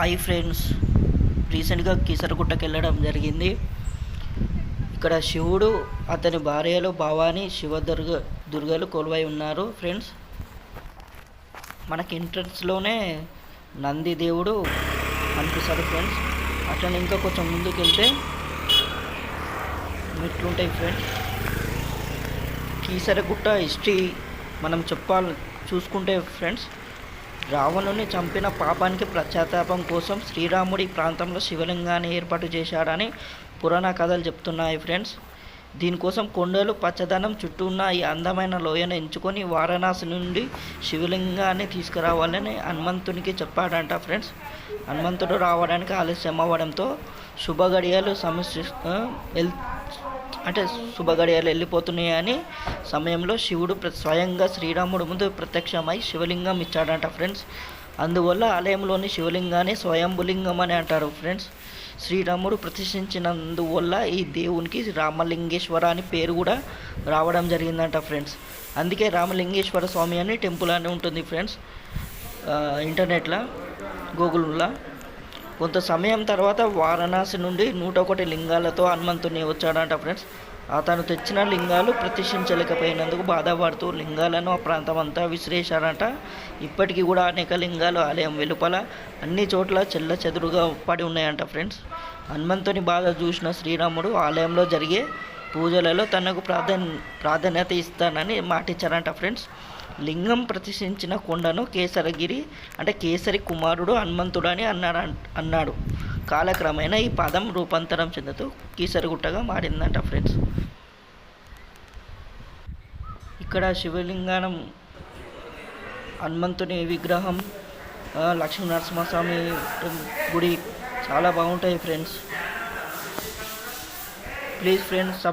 Hi friends. రీసెంట్గా కీసరగుట్టకి వెళ్ళడం జరిగింది. ఇక్కడ శివుడు అతని భార్యలు భవాని శివదుర్గ దుర్గలు కొలువై ఉన్నారు ఫ్రెండ్స్. మనకి ఎంట్రన్స్లోనే నంది దేవుడు కనిపిస్తాడు ఫ్రెండ్స్. అట్లనే ఇంకా కొంచెం ముందుకు వెళ్తే మెట్లుంటాయి ఫ్రెండ్స్. కీసరగుట్ట హిస్టరీ మనం చెప్పాలి చూసుకుంటే ఫ్రెండ్స్. రావణుని చంపిన పాపానికి పశ్చాత్తాపం కోసం శ్రీరాముడి ప్రాంతంలో శివలింగాన్ని ఏర్పాటు చేశాడని పురాణ కథలు చెప్తున్నాయి ఫ్రెండ్స్. దీనికోసం కొండలు పచ్చదనం చుట్టూ ఉన్న ఈ అందమైన లోయను ఎంచుకొని వారణాసి నుండి శివలింగాన్ని తీసుకురావాలని హనుమంతునికి చెప్పాడంట ఫ్రెండ్స్. హనుమంతుడు రావడానికి ఆలస్యం అవ్వడంతో శుభగడియలు సమస్య అంటే శుభగడియలు వెళ్ళిపోతున్నాయని సమయంలో శివుడు ప్ర- స్వయంగా శ్రీరాముడు ముందు ప్రత్యక్షమై శివలింగం ఇచ్చాడంట ఫ్రెండ్స్. అందువల్ల ఆలయంలోని శివలింగాన్ని స్వయంభులింగం అని అంటారు ఫ్రెండ్స్. శ్రీరాముడు ప్రతిష్ఠించినందువల్ల ఈ దేవునికి రామలింగేశ్వర అని పేరు కూడా రావడం జరిగిందంట ఫ్రెండ్స్. అందుకే రామలింగేశ్వర స్వామి అని టెంపుల్ అని ఉంటుంది ఫ్రెండ్స్. ఇంటర్నెట్లో గూగుల్లో. కొంత సమయం తర్వాత వారణాసి నుండి నూట ఒకటి లింగాలతో హనుమంతుని వచ్చాడంట ఫ్రెండ్స్. అతను తెచ్చిన లింగాలు ప్రతిష్ఠించలేకపోయినందుకు బాధపడుతూ లింగాలను ఆ ప్రాంతం అంతా విసిరేశారంట ఇప్పటికీ కూడా అనేక లింగాలు ఆలయం వెలుపల అన్ని చోట్ల చెల్ల చెదురుగా పడి ఉన్నాయంట ఫ్రెండ్స్. హనుమంతుని బాధ చూసిన శ్రీరాముడు ఆలయంలో జరిగే పూజలలో తనకు ప్రాధాన్ ప్రాధాన్యత ఇస్తానని మాటిచ్చారంట ఫ్రెండ్స్. లింగం ప్రతిష్ఠించిన కొండను కేసరగిరి అంటే కేసరి కుమారుడు హనుమంతుడు అని అన్నాడు. అన్నాడు కాలక్రమేణా ఈ పదం రూపాంతరం చెందుతూ కీసరిగుట్టగా మారిందంట ఫ్రెండ్స్. ఇక్కడ శివలింగానం హనుమంతుని విగ్రహం లక్ష్మీ నరసింహస్వామి గుడి చాలా బాగుంటాయి ఫ్రెండ్స్. Please friends sub